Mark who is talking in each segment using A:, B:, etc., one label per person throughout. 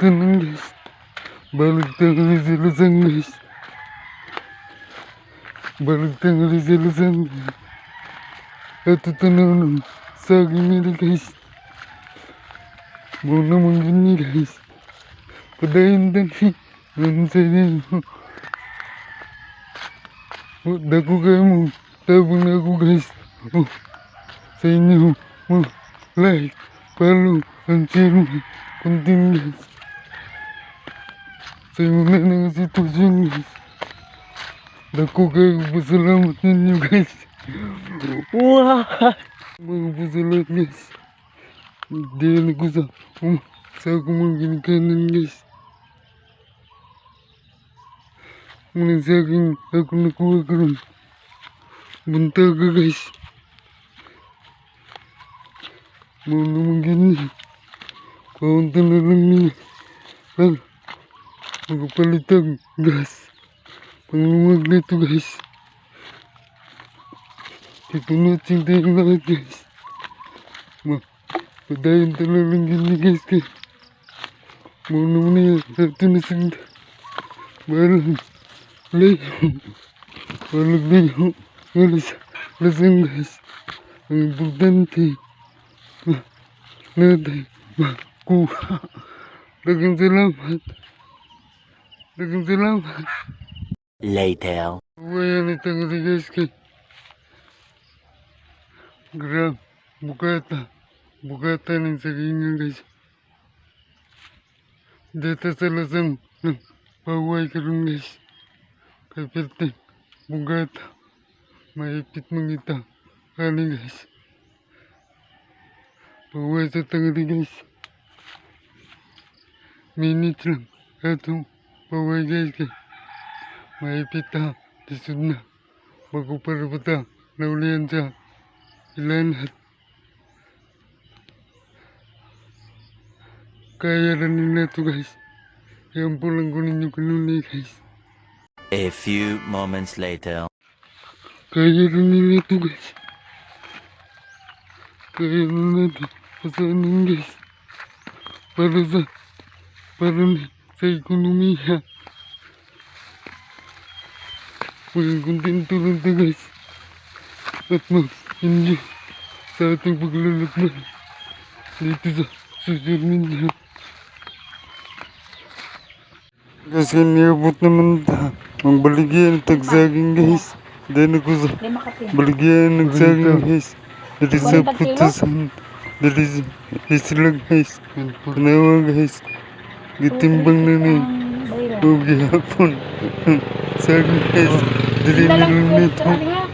A: tenang guys balik tanggal silusan guys balik tanggal silusan ito tanong sa akin nila guys mau naman gini guys padayin tadi inyo Oh, mo tabang na ako guys oh, sa inyo oh, like follow and guys sa inyo na ng sitwasyon. Guys dako kayo pasalamat ninyo guys.
B: Wah!
A: mga pasalamat guys. Diyan ako sa um, sa akong mga ginikanan guys. Muna sa akin ako nakuha karon Buntaga guys. Mau naman ganyan Kaunta na lang niya Ah, Magpalitag gas na ito guys Tipunutin tayo lahat guys Ma Padayon talagang gini guys kay Mau naman niya Ito na sinda Balang Layo Walang layo Alas Lasang guys Ang importante Ma Natay Naku. Dagang salamat. Dagang salamat.
B: Later.
A: Wayan ito ko si Jeske. Grab. Bukata. Bukata ng saging nga guys. Dito sa lasan ng paway karoon guys. Kapirte. Bugata. Mahipit mong ita. Kani guys. Paway sa tangari guys. Minutes lang Atong Paway guys kay Maipit ha Lisod na Bago para pa ta Naulian sa Ilanhat Kaya rin nila to guys Yan po lang ko ninyo kanunay guys
B: A few moments later.
A: Kaya rin nila to guys Kaya natin Pasanin guys Para sa Para sa ekonomiya Maging kontento lang to guys At mag-enjoy Sa ating paglalakbay Dito sa social media Kasi niabot naman ta Magbaligyan tagsaging guys Dahil ako sa. Baligyan nagsaging guys Dali sa putusan Dali sa islang guys Panawa guys Gitimbang na ni. Huwag hapon Saging guys
C: kwento
A: nito?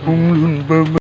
A: Umulon baba